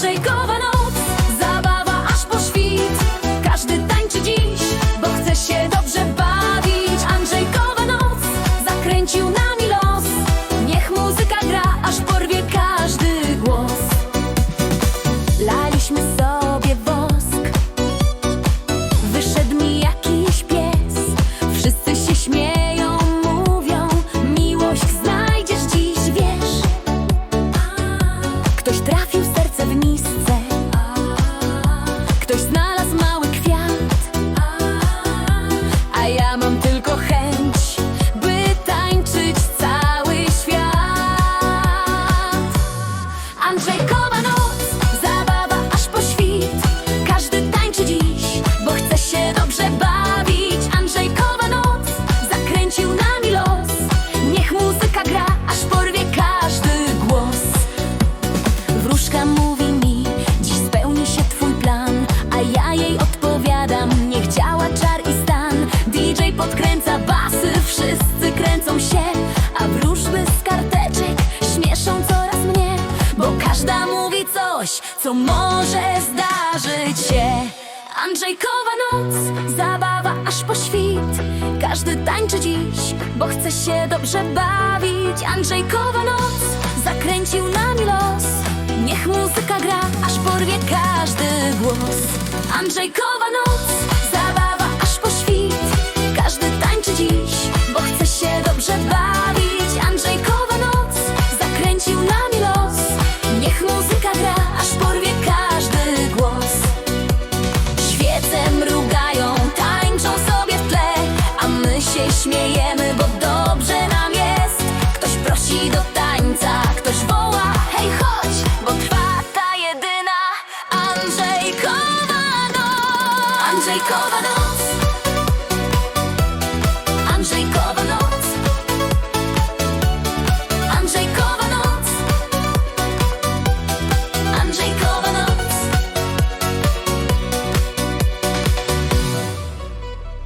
Andrzejkowa noc, zabawa aż po świt. Każdy tańczy dziś, bo chce się dobrze bawić. Andrzejkowa noc, zakręcił nami los. Niech muzyka gra, aż porwie każdy głos. Laliśmy sobie wosk, wyszedł mi jakiś pies. Wszyscy się śmieją, mówią, miłość znajdziesz dziś, wiesz. Ktoś trafił Avenue. Podkręca basy, wszyscy kręcą się, a wróżby z karteczek śmieszą coraz mnie, bo każda mówi coś, co może zdarzyć się. Andrzejkowa noc, zabawa aż po świt. Każdy tańczy dziś, bo chce się dobrze bawić. Andrzejkowa noc, zakręcił nami los. Niech muzyka gra, aż porwie każdy głos. Andrzejkowa noc, się śmiejemy, bo dobrze nam jest. Ktoś prosi do tańca, ktoś woła, hej chodź, bo trwa ta jedyna Andrzejkowa noc. Andrzejkowa noc.